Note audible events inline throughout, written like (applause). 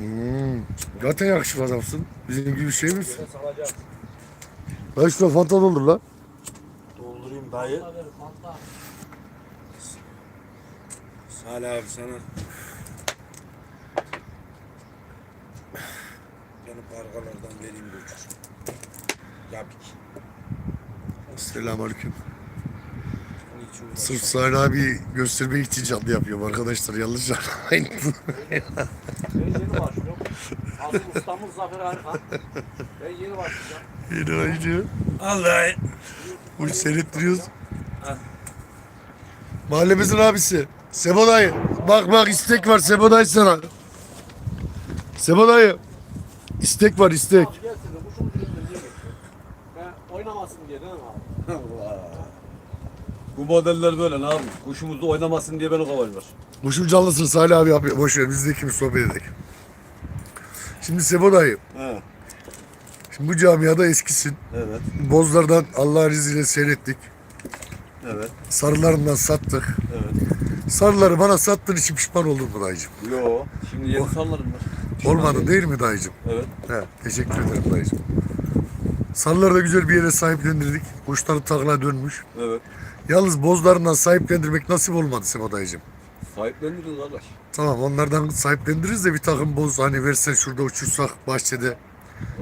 Hmm. Zaten yakışıklı adamsın. Bizim gibi bir şey misin? Lan şuna fanta doldur lan. Doldurayım dayı. Salih abi sana. Benim kargalardan vereyim uçursun. Yapık. Selamünaleyküm. Sırf Salih abi göstermek için canlı yapıyorum arkadaşlar. Yanlış anlamayın. Ben yeni başlıyorum. Asıl ustamız Zafer Arkan. Ben yeni başlayacağım. Yeni oyuncu. Vallahi. Bu seyrettiriyoruz. Ha. Mahallemizin abisi. Sebo dayı. Bak bak istek var Sebo dayı sana. Sebo dayı. İstek var istek. Gelsin de diye geçiyor. Ben oynamasın diye değil mi abi? (laughs) Allah. Bu modeller böyle ne yapayım? Kuşumuz da oynamasın diye beni kovalıyor. Kuşun canlısını Salih abi yapıyor. Boş ver biz de ikimiz sohbet edelim. Şimdi Sebo dayı. He. Şimdi bu camiada eskisin. Evet. Bozlardan Allah'ın izniyle seyrettik. Evet. Sarılarından sattık. Evet. Sarıları bana sattığın için pişman oldun mu dayıcım? Yo. Şimdi yeni sallarım var. Olmadı değil mi dayıcım? Evet. He, teşekkür ederim dayıcım. Sarıları da güzel bir yere sahiplendirdik. Kuşları takla dönmüş. Evet. Yalnız bozlarından sahiplendirmek nasip olmadı Sebo dayıcım. Sahipleniriz kardeş. Tamam onlardan sahiplendiririz de bir takım boz hani versen şurada uçursak bahçede.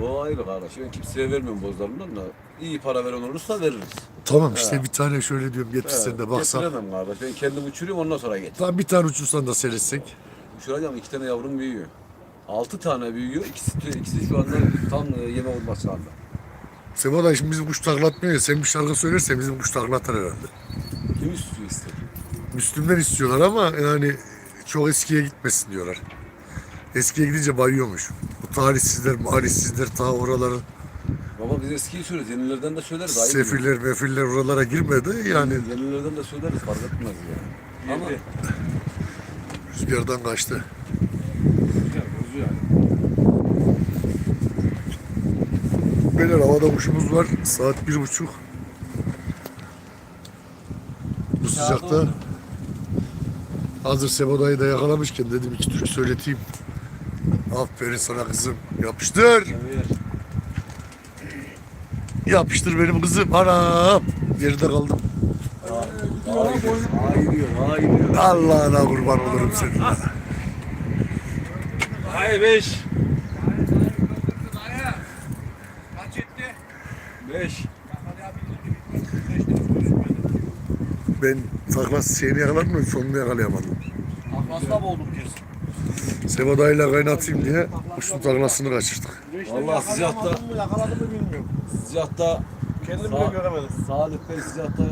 O ayrı kardeş. Ben kimseye vermiyorum bozlarımdan da. İyi para veren olursa veririz. Tamam işte He. bir tane şöyle diyorum getirsen de baksak. Getiremem kardeş. Ben kendim uçuruyorum ondan sonra getir. Tamam bir tane uçursan da seyretsek. Uçuracağım iki tane yavrum büyüyor. Altı tane büyüyor. İkisi, ikisi şu anda tam e, yeme olması lazım. Dayı şimdi bizim kuş taklatmıyor ya. Sen bir şarkı söylersen bizim kuş taklatar herhalde. Kim istiyor ister? Müslümler istiyorlar ama yani çok eskiye gitmesin diyorlar. Eskiye gidince bayıyormuş. Bu tarihsizler, marihsizler ta oraları Baba biz eskiyi söyleriz. Yenilerden de söyleriz. ayıp değil. sefiller, mefiller oralara girmedi. Yani Yenilerden de söyleriz. Fark etmez yani. Ama rüzgardan kaçtı. Güzel, bozu yani. Beyler havada kuşumuz var. Saat bir buçuk. Bu sıcakta hazır Sebo dayı da yakalamışken dedim iki türkü söyleteyim. Aferin sana kızım. Yapıştır. Yapıştır benim kızım. Anam. Geride kaldım. Allah'ına kurban olurum senin. Hayır. Beş. Ben takla şeyini yakaladım da sonunu yakalayamadım. Aklasla boğdum diyorsun. Sebo dayıyla kaynatayım diye kuşun taklasını kaçırdık. Vallahi sıcakta, mı yakaladım mı bilmiyorum. sıcakta Kendim Sağ- bile göremedim. Salih Bey sıcakta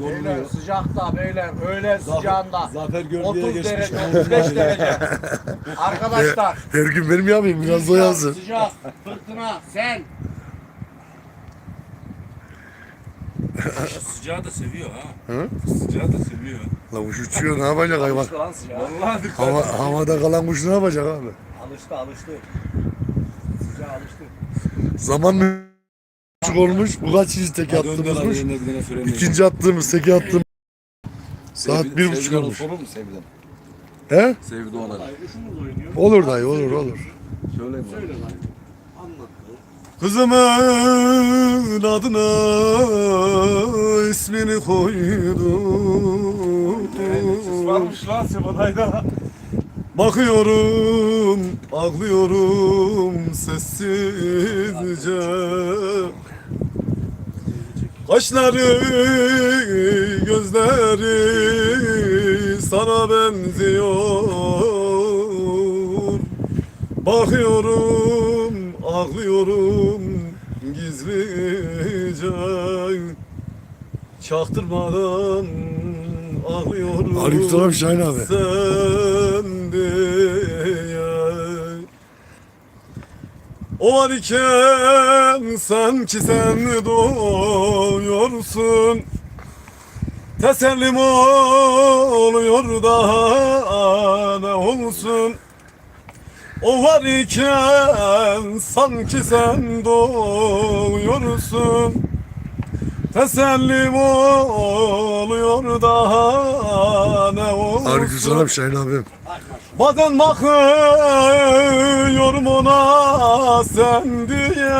Beyler yoruluyor. sıcakta beyler öğlen Zafer- sıcağında. Zafer Gölge'ye 30 geçmiş. derece 35 derece. (laughs) Arkadaşlar. Her gün benim yapayım biraz da yazın. Sıcak, fırtına, sel. Sıcağı da seviyor ha. Hı? Sıcağı da seviyor. La kuş uçuyor ne yapacak hayvan? Alıştı lan sıcağa. Vallahi. Hava, havada kalan kuş ne yapacak abi? Alıştı alıştı. Sıcağa alıştı. Zaman mı olmuş? Bu kaçıncı teke attığımızmış? İkinci attığımız teke attığımız saat bir buçuk olmuş. Olur mu Seviden? He? Kuşumuz oynuyor. Olur dayı olur olur. Söyle lan. Anlat. Kızımın adına ismini koydum. Varmış lan Sebaday'da. Bakıyorum, ağlıyorum sessizce. Kaşları, gözleri sana benziyor. Bakıyorum, ağlıyorum gizlice. Çaktırmadan ağlıyorum. Aleykümselam Şahin abi. Sen diye. O var iken sanki sen doğuyorsun Tesellim oluyor daha ne olsun O var iken sanki sen doğuyorsun. Tesellim oluyor daha ne olsun? Aleykümselam Şahin abi. Bazen bakıyorum yoluna sen diye.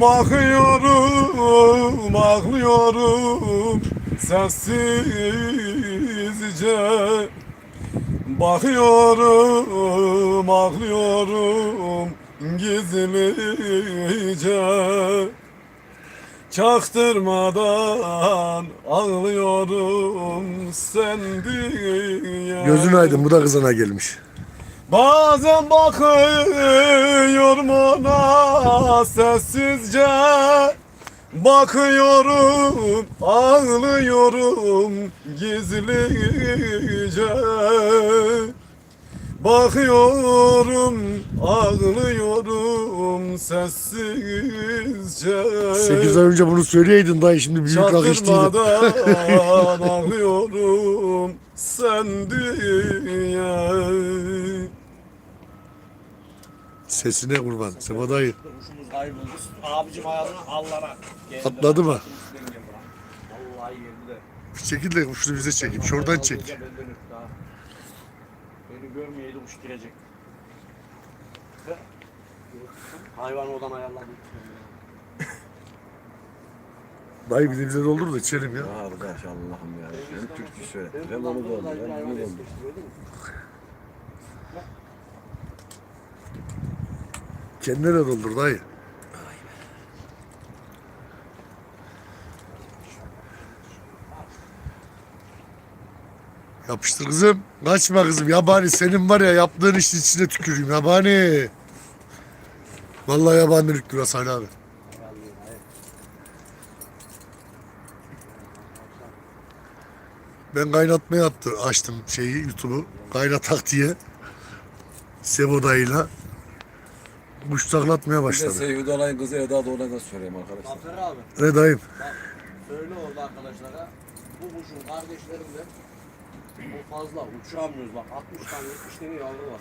Bakıyorum, ağlıyorum sessizce Bakıyorum, ağlıyorum gizlice. Çaktırmadan ağlıyorum sen diye. Gözün aydın bu da kızına gelmiş. Bazen bakıyorum ona sessizce Bakıyorum, ağlıyorum gizlice. Bakıyorum, ağlıyorum sessizce. 8 ay önce bunu söyleyeydin dayı şimdi büyük rakıştıydın. Çaktırmadan (laughs) ağlıyorum sen diye Sesine kurban. Sebo dayı. Abicim ayağını allana. Atladı mı? Vallahi. Bir çekil de kuşunu bize çekeyim. Şuradan çek. Beni görmeyeydi kuş girecek. Hayvanı odan ayarladım. Dayı bir de bize doldur da içelim ya. Arkadaş Allah'ım ya. Hem türkü söyletti. Hem onu doldu. Hem bunu doldu. Kendine de doldur dayı. Yapıştır kızım. Kaçma kızım. Yabani senin var ya yaptığın işin içine tüküreyim yabani. Vallahi yabanilik biraz Salih abi. Ben kaynatmaya attı, açtım şeyi YouTube'u. Kaynatak diye. Sebo dayıyla. Kuş taklatmaya Bir de başladı. Seyhud Alay'ın kızı Eda Doğan'a da söyleyeyim arkadaşlar. Zafer abi Ne dayım? söyle orada arkadaşlara. Bu kuşun kardeşlerinde o fazla uçuramıyoruz bak 60 tane 70 tane yavru var.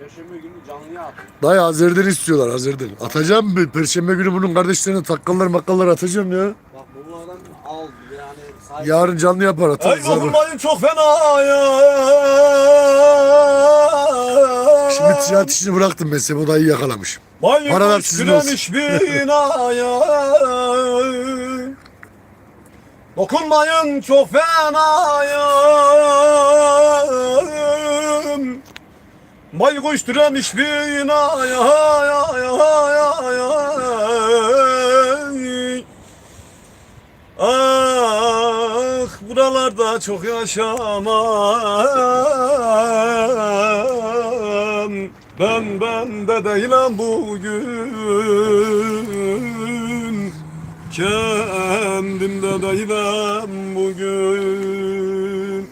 Perşembe günü canlıya at. Dayı Azer'den istiyorlar Azer'den. Atacağım mı? Perşembe günü bunun kardeşlerine takkallar makallar atacağım ya. Bak bunlardan al yani sahip. Yarın canlı yapar Ay atarız abi. çok fena ya. Şimdi ticaret işini bıraktım ben dayı yakalamışım. Baykuş Paralar sizin olsun. binaya. Dokunmayın çok fenayım. Baykuş diremiş binaya. Ya, ya, ya, ya. Ah buralarda çok yaşamam Ben ben de değilim bugün. Kendimde değilim bugün.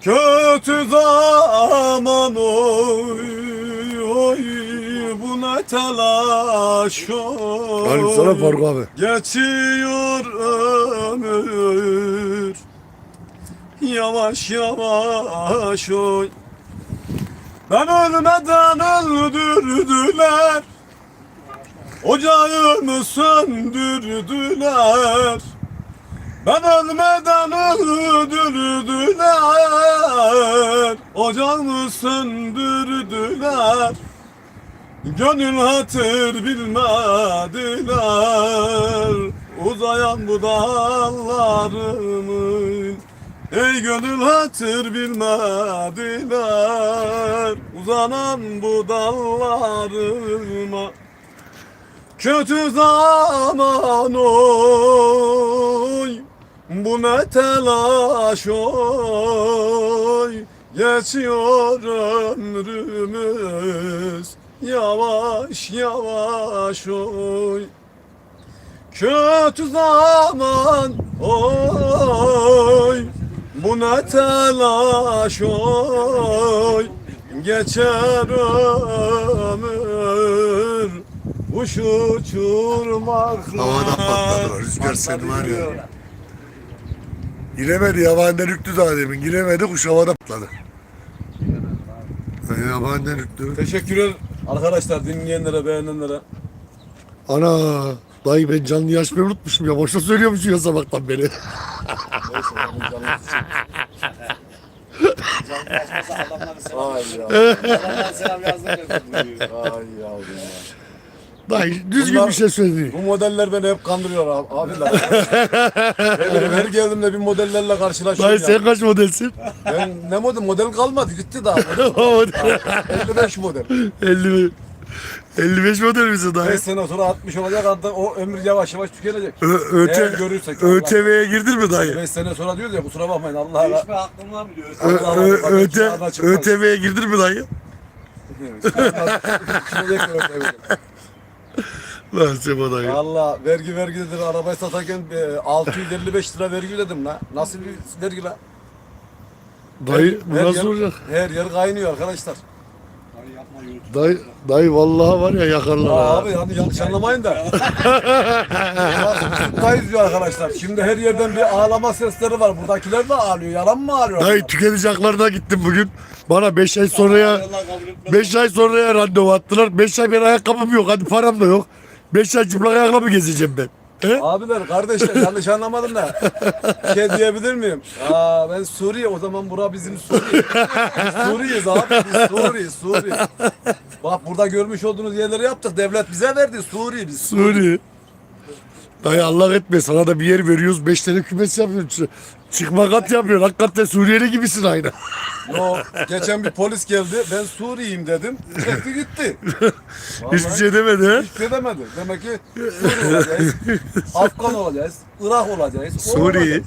Kötü zaman oy oy bu ne telaş oy. Yani sana Faruk abi. Geçiyor ömür. Yavaş yavaş oy Ben ölmeden öldürdüler Ocağımı söndürdüler. Ben ölmeden öldürdüler Ocağımı söndürdüler. Gönül hatır bilmediler. Uzayan bu dallarımın Ey gönül hatır bilmediler Uzanan bu dallarıma. Kötü zaman oy Bu ne telaş oy. Geçiyor ömrümüz Yavaş yavaş oy. Kötü zaman oy Bu ne telaş oy Geçer ömür Kuş uçurmakla Havada patladılar. Rüzgar seni var ya. Giremedi yabaniden üktü daha demin. Giremedi kuş havada patladı. Yani yabaniden üktü. Teşekkürler arkadaşlar dinleyenlere, beğenenlere. Ana dayı ben canlı açmayı unutmuşum ya. Boşa söylüyormuşum ya sabahtan beri. Neyse. Canlı selam. Ay ya. Adamlara selam yazdırıyor. Ay yavrum ya. Dayı düzgün Bunlar- bir şey söyledi. Bu modeller beni hep kandırıyor abi, abiler. Her, her geldiğimde bir modellerle Dayı karşılaşıyorum ya. sen kaç modelsin? Ben ne model? Model kalmadı gitti daha. (laughs) Model. 55 model. 50 55 model misin 5 dayı? sene sonra 60 olacak hatta o ömür yavaş yavaş tükenecek. Ö- Eğer Öte, görürsek. ÖTV'ye girdin mi dayı? 5 sene sonra diyoruz ya kusura bakmayın Allah'a. Hiç mi aklımdan biliyor? Ö- Allah Ö- Allah, ÖT, dışarıdan çıkmaz. ÖTV'ye girdin mi dayı? Lan Sebo dayı. Valla vergi vergi dedir arabayı satarken e, 655 lira vergi ödedim la. Nasıl bir vergi la? Dayı bu Her nasıl yer- olacak? Her yer kaynıyor arkadaşlar. Dayı. Dayı, vallahi var ya yakarlar ha. abi hani yanlış anlamayın da. (laughs) Tuttayız diyor arkadaşlar. Şimdi her yerden bir ağlama sesleri var. Buradakiler de ağlıyor. Yalan mı ağlıyor? Dayı tüketici haklarına gittim bugün. Bana 5 ay sonraya Allah kabul etmez. 5 ay sonraya randevu attılar. 5 ay ben ayakkabım yok. Hadi param da yok. 5 ay çıplak ayakla mı gezeceğim ben? Abiler kardeşler yanlış anlamadım da. Şey diyebilir miyim? Aa ben Suriye o zaman bura bizim Suriye. Biz Suriye'yiz abi. Biz Suriye, Suriye. Bak burada görmüş olduğunuz yerleri yaptık. Devlet bize verdi. Suriye biz. Suriye. Dayı Allah etme sana da bir yer veriyoruz. 5 tane kümes yapıyorsun. Çıkma kat yapıyorsun. Hakikaten Suriyeli gibisin aynı. Yo, geçen bir polis geldi. Ben Suriyeyim dedim. Çekti gitti. Hiçbir şey demedi he? Hiçbir şey demedi. Demek ki Suriye olacağız. Afgan olacağız. Irak olacağız. o Suriye. olacağız.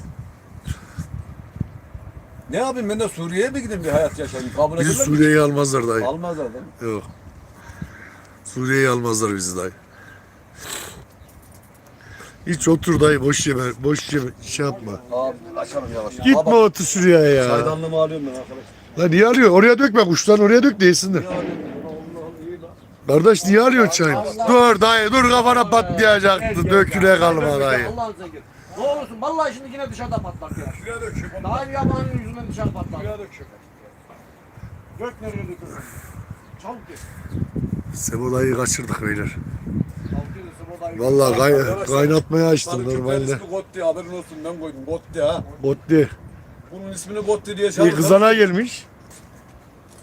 Ne yapayım ben de Suriye'ye mi gideyim bir hayat yaşayayım? Kabul Bizi ederler mi? Suriye'yi almazlar dayı. Almazlar değil mi? Yok. Suriye'yi almazlar bizi dayı. Hiç otur dayı boş yeme. Boş yeme. Şey yapma. Abi açalım yavaş. Gitme Baba, otur şuraya ya. Çaydanlığımı alıyorum ben arkadaş. Lan niye alıyor? Oraya dökme kuşlar oraya dök lan. Kardeş niye alıyor çayını? Dur dayı dur kafana patlayacaktı. Döküle kalma dayı. Allah'ın. Ne olursun vallahi şimdi yine dışarıda patlak ya. Şuraya dök şöyle. Daha bir yabancının yüzünden dışarı patlak. Şuraya dök şöyle. Gök nereye dökülsün? Çabuk git. Sebo dayı kaçırdık beyler. Çabuk git. Vallahi kay kaynatmaya açtım normalde. ismi Gotti haberin olsun ben koydum Gotti ha. Botti. Bunun ismini Gotti diye İyi çağırdım. kızana gelmiş.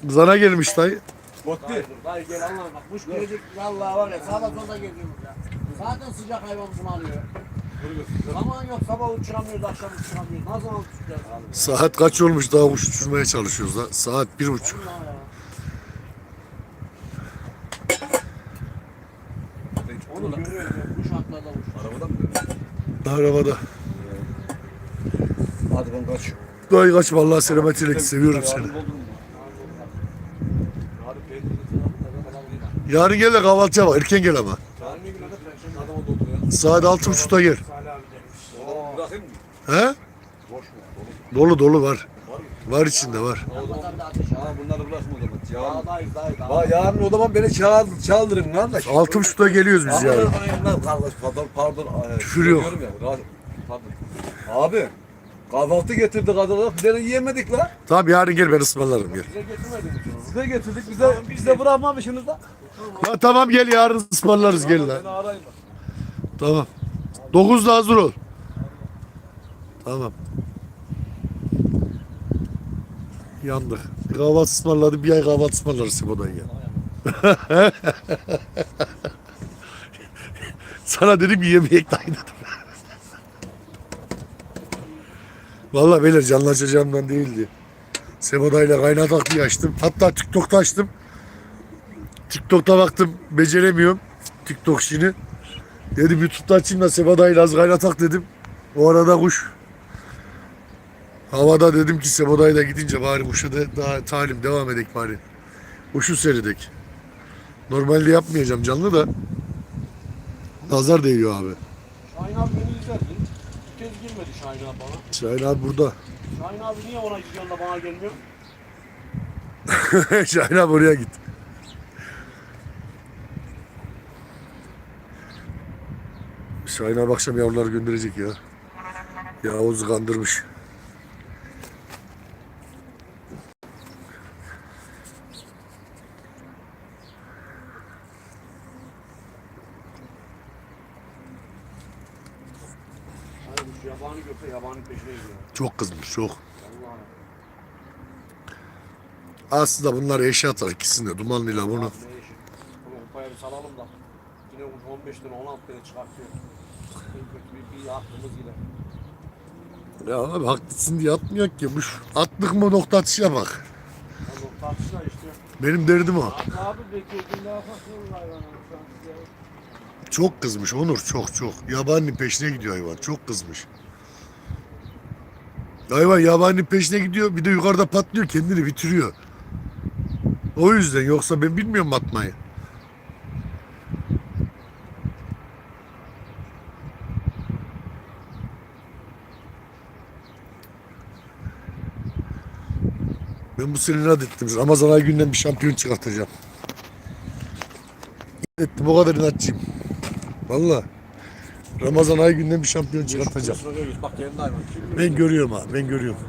Kızana gelmiş dayı. Gotti. Dayı, dayı gel Allah'ım bak kuş gelecek vallahi var ya sağda solda geziyoruz ya. Zaten sıcak hayvan bunu alıyor. Zaman yok sabah uçuramıyoruz akşam uçuramıyoruz. Nasıl uçacağız abi? Saat kaç olmuş daha kuş uçurmaya çalışıyoruz da. Saat bir buçuk. Vallahi ya. Onu görüyoruz ya kuş atlarda uç. Arabada mı? Arabada. Hadi ben kaçıyorum. Dayı kaçma Allah selamet eylesin. Seviyorum seni. Yarın gel de kahvaltıya bak. Erken gel ama. Saat altı buçukta gel. He? Dolu. Dolu var. Var içinde var. Bunları bırakma. Yarın. Dağdayız yarın o zaman beni çağır, çaldırın kardeş. Altı buçukta geliyoruz biz yarın. Lan kardeş pardon pardon. Küfür yok. diyorum Ya, rahat- pardon. Abi kahvaltı getirdik adamlar. Tane yiyemedik la. Tamam yarın gel ben ısmarlarım gel. Bize getirmedin mi? Size getirdik bize bize bırakmamışsınız da. Ya tamam gel yarın ısmarlarız gel lan. Beni arayın bak. Tamam. Hazır ol. Tamam. Yandık. Bir kahvaltı ısmarladı. Bir ay kahvaltı ısmarlarız Sebo'dan ya. (laughs) Sana dedim ki yemeğe dayı dedim. Vallahi beyler canlı açacağımdan değildi. Sebodayla kaynatak diye açtım. Hatta TikTok'ta açtım. TikTok'ta baktım beceremiyorum. TikTok işini. Dedim YouTube'da açayım da Sebodayla az kaynatak dedim. O arada kuş. Havada dedim ki Sebodayla gidince bari kuşa da daha talim devam edek bari. Kuşu seyredek. Normalde yapmayacağım canlı da. Nazar değiyor abi. Şahin abi beni izledin. Bir kez girmedi Şahin abi bana. Şahin abi burada. Şahin abi niye ona gidiyorsun da bana gelmiyor? (laughs) Şahin abi oraya git. Şahin abi akşam yavruları gönderecek ya. Yavuz kandırmış. Hani bu yabani görse yabani peşine gidiyor. Çok kızmış çok. Aslında bunlar eşya atar ikisini de dumanlıyla bunu. Bunu kupaya bir salalım da. Yine kuş 15 lira 16 lira çıkartıyor. Bir, bir aklımız gider. Ya abi haklısın diye atmıyor ki. Attık mı nokta atışa bak. Yani o tartışma işte. Benim derdim o. Abi, abi beklediğin daha size. Çok kızmış Onur çok çok. Yabaninin peşine gidiyor hayvan. Çok kızmış. Hayvan yabaninin peşine gidiyor. Bir de yukarıda patlıyor. Kendini bitiriyor. O yüzden yoksa ben bilmiyorum atmayı. Ben bu sene inat ettim. Ramazan ayı günden bir şampiyon çıkartacağım. İnat ettim o kadar inatçıyım. Valla. Ramazan ayı günden bir şampiyon çıkartacağım. Ben görüyorum abi ben görüyorum.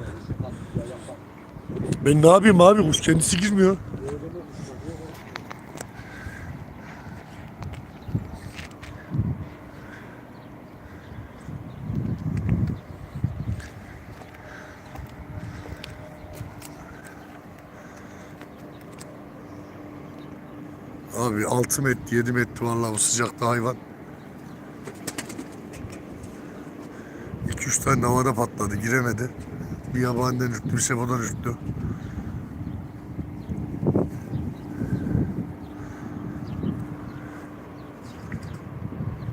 Ben ne yapayım abi kuş kendisi girmiyor. Abi 6 metre 7 metre vallahi bu sıcakta hayvan. 2-3 tane de havada patladı giremedi. Bir yabaniden ürktü bir sefadan ürktü.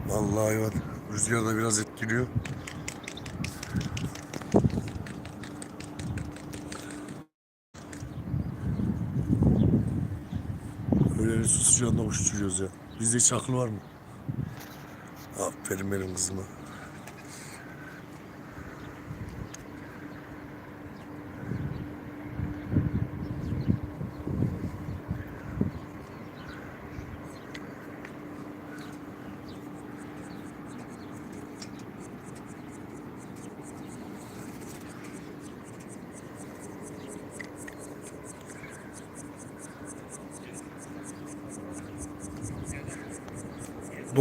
Vallahi hayvan rüzgar da biraz etkiliyor. Öyle su sıcağında kuş uçuruyoruz ya. Bizde hiç aklı var mı? Aferin benim kızıma.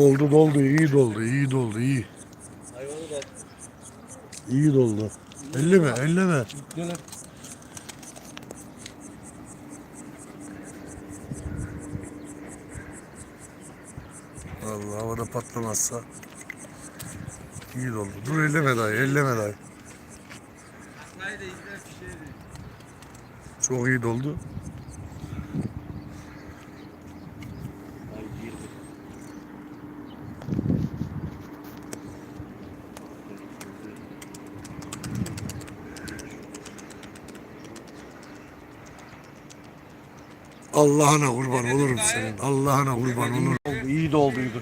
Doldu doldu iyi doldu iyi doldu iyi. İyi doldu. Elleme elleme. döner. Allah havada patlamazsa iyi doldu. Dur elleme dayı elleme dayı. Çok iyi doldu. Allah'ına kurban olurum senin. Allah'ına kurban olurum. İyi dolduydu.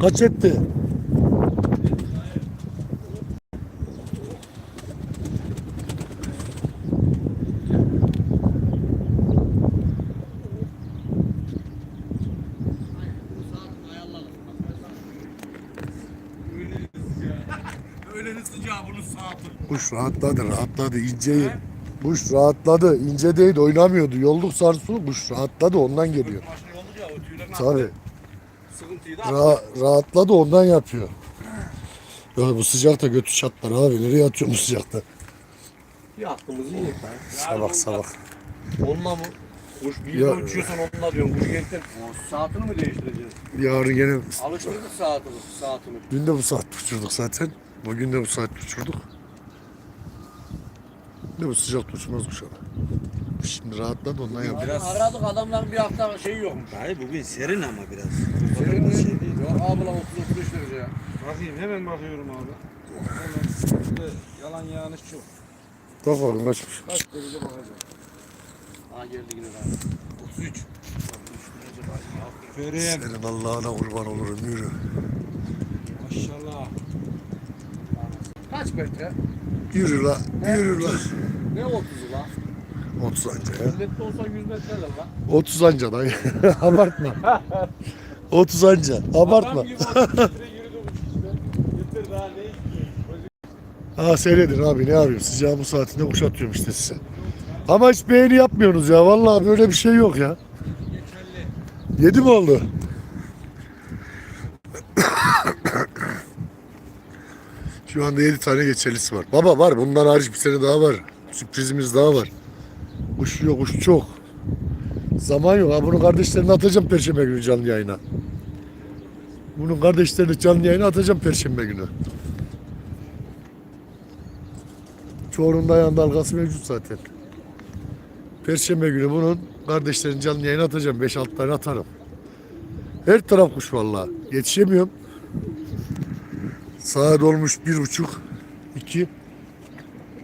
Kaç etti? Öğlenin sıcağı bunun saati. Kuş rahatladı inceyi. Kuş rahatladı ince değil oynamıyordu. Yolluk sarsu kuş rahatladı ondan geliyor. Tabii. Ra- rahatladı ondan yapıyor. Ya bu sıcakta götü çatlar abi. Nereye atıyor bu sıcakta? Bir aklımızı yiyek lan. Sabah sabah. Onunla mı? Kuş bir Ya- uçuyorsan onunla diyorum. Kuş gerektir. Saatini mi değiştireceğiz? Yarın gene Alıştırdık saatini. Saatini. dün de bu saat uçurduk zaten. Bugün de bu saat uçurduk. Ne bu sıcak uçmaz kuş ama. Şimdi rahatladı ondan yapıyor. Biraz... Aradık adamların bir hafta şeyi yokmuş. Hayır bugün serin ama biraz. Senin mi? Yok abi lan 30-35 derece ya. Bakayım hemen bakıyorum abi. Hemen. Burada yalan yanlış çok. Bak bakın kaçmış. Kaç derece bakacağım. Ha geldi yine abi. 33. Aferin. Senin Allah'ına kurban olurum yürü. Maşallah. Kaç metre? Yürü la, yürü la. Ne 30'u lan? 30 anca ya. 100 metre olsa 100 metre de lan. 30 anca dayı. (laughs) Abartma. (laughs) 30 anca. Abartma. Adam gibi 30 metre yürüdüm işte. Yeter daha ne istiyorsun? Ha seyredin abi ne yapayım sıcağın bu saatinde kuş atıyorum işte size. Ama hiç beğeni yapmıyorsunuz ya vallahi böyle bir şey yok ya. Yedi mi oldu? Şu anda 7 tane geçerlisi var. Baba var. Bundan hariç bir sene daha var. Sürprizimiz daha var. Kuş yok, kuş çok. Zaman yok. Ha, bunun kardeşlerini atacağım Perşembe günü canlı yayına. Bunun kardeşlerini canlı yayına atacağım Perşembe günü. Çoğunun da ayağında dalgası mevcut zaten. Perşembe günü bunun kardeşlerini canlı yayına atacağım. 5-6 tane atarım. Her taraf kuş vallahi. Yetişemiyorum. Saat olmuş bir buçuk, iki.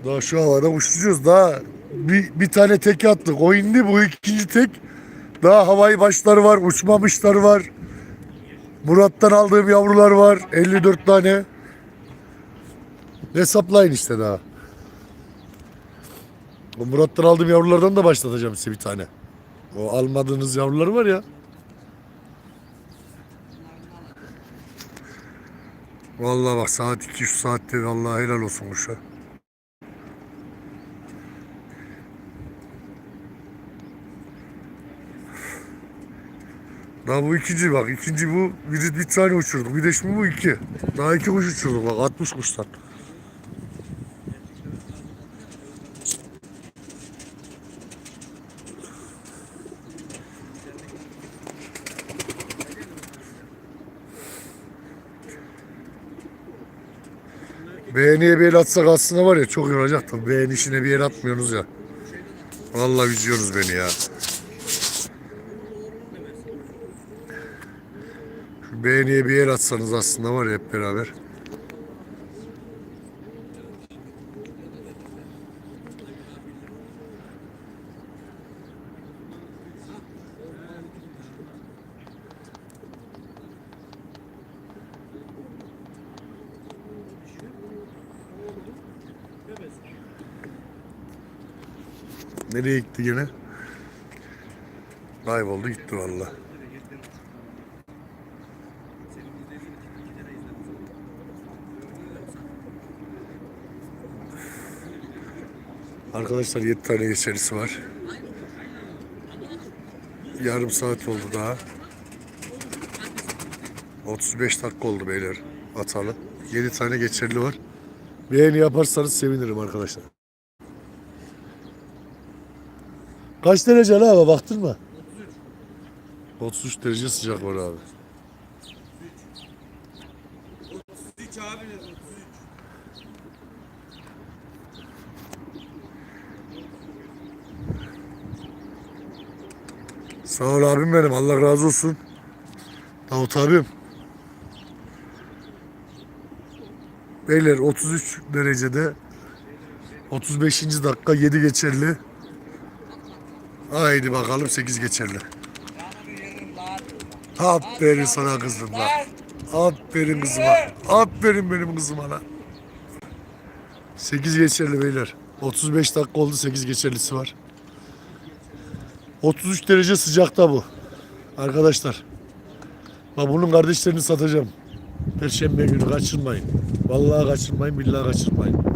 Daha şu havada uçuruyoruz. Daha bir, bir tane tek attık. O indi bu ikinci tek. Daha havai başlar var, uçmamışlar var. Murat'tan aldığım yavrular var. 54 tane. Hesaplayın işte daha. O Murat'tan aldığım yavrulardan da başlatacağım size bir tane. O almadığınız yavruları var ya. Vallahi bak saat 2 şu saatte vallahi helal olsun kuşa. Daha bu ikinci bak ikinci bu bir, bir tane uçurduk. Bir de şimdi bu iki. Daha iki kuş uçurduk bak 60 kuştan. Beğeniye bir el atsak aslında var ya çok yoracak da beğeni işine bir el atmıyorsunuz ya. Vallahi üzüyorsunuz beni ya. Şu beğeniye bir el atsanız aslında var ya hep beraber. Nereye gitti gene? Kayboldu gitti vallahi. Arkadaşlar 7 tane geçerlisi var. Yarım saat oldu daha. 35 dakika oldu beyler atalı. 7 tane geçerli var. Beğeni yaparsanız sevinirim arkadaşlar. Kaç derece lan hava baktın mı? 33 derece sıcak var abi. Sağ ol abim benim. Allah razı olsun. Davut abim. Beyler 33 derecede 35. dakika 7 geçerli. Haydi bakalım 8 geçerli. Aferin sana kızım lan. Aferin kızıma. Aferin benim kızıma lan. 8 geçerli beyler. 35 dakika oldu 8 geçerlisi var. 33 derece sıcakta bu. Arkadaşlar. Bak bunun kardeşlerini satacağım. Perşembe günü kaçırmayın. Vallahi kaçırmayın, billahi kaçırmayın.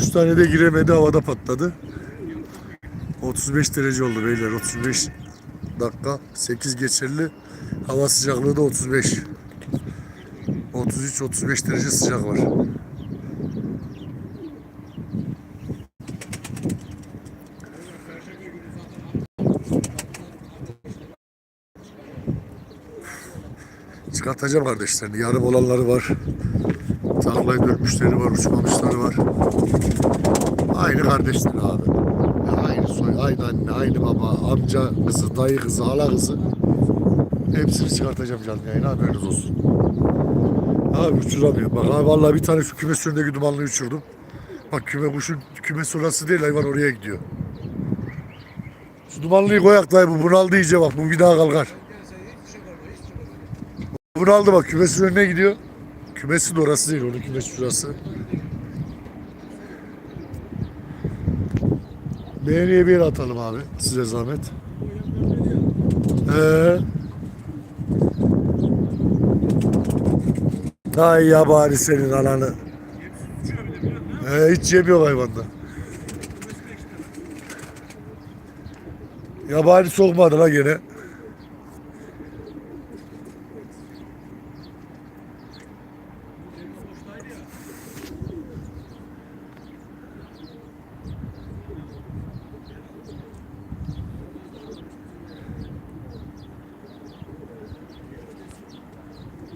Üç tane de giremedi havada patladı. 35 derece oldu beyler 35 dakika 8 geçerli hava sıcaklığı da 35 33-35 derece sıcak var. Çıkartacağım kardeşlerini. Yarım olanları var. Taklayı dönmüşleri var, uçmamışları var. Aynı kardeşler abi. Ya aynı soy, aynı anne, aynı baba, amca kızı, dayı kızı, hala kızı. Hepsini çıkartacağım canlı yayına haberiniz olsun. Abi uçuramıyor. Bak abi vallahi bir tane şu kümes önündeki dumanlıyı uçurdum. Bak küme kuşun kümes orası değil hayvan oraya gidiyor. Şu dumanlıyı koyak dayı bu bunaldı iyice bak bu bir daha kalkar. Bunaldı bak kümesin önüne gidiyor. Kümesi de orası değil onun kümes şurası. Beğeniye bir atalım abi size zahmet. Ee, Ay ya bari senin ananı. Ee, hiç yem yok hayvanda. Yabani sokmadı la gene.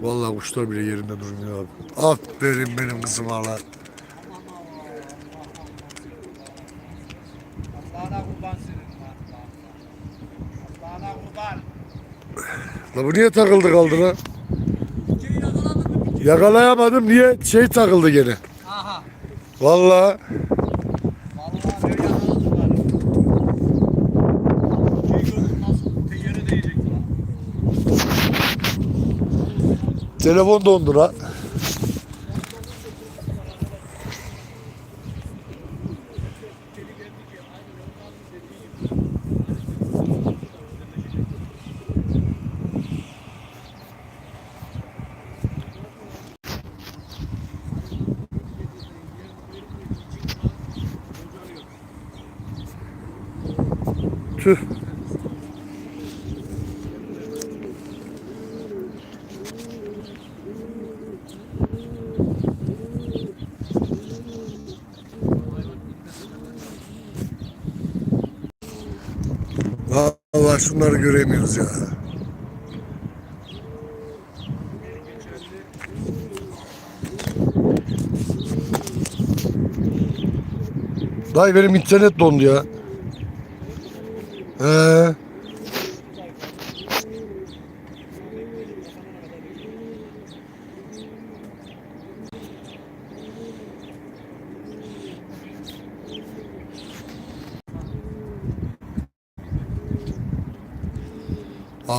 Vallahi kuşlar bile yerinde durmuyor abi. Aferin benim. Allah'ına kurban. La bu niye takıldı kaldı lan? Yakalayamadım niye? Şey takıldı gene. Aha. Vallahi bir yakaladım ben. Şey gördüm nasıl teyere değecek lan. Telefon dondu lan. Vallahi şunları göremiyoruz ya. Dayı benim internet dondu ya. He.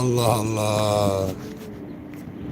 Allah Allah.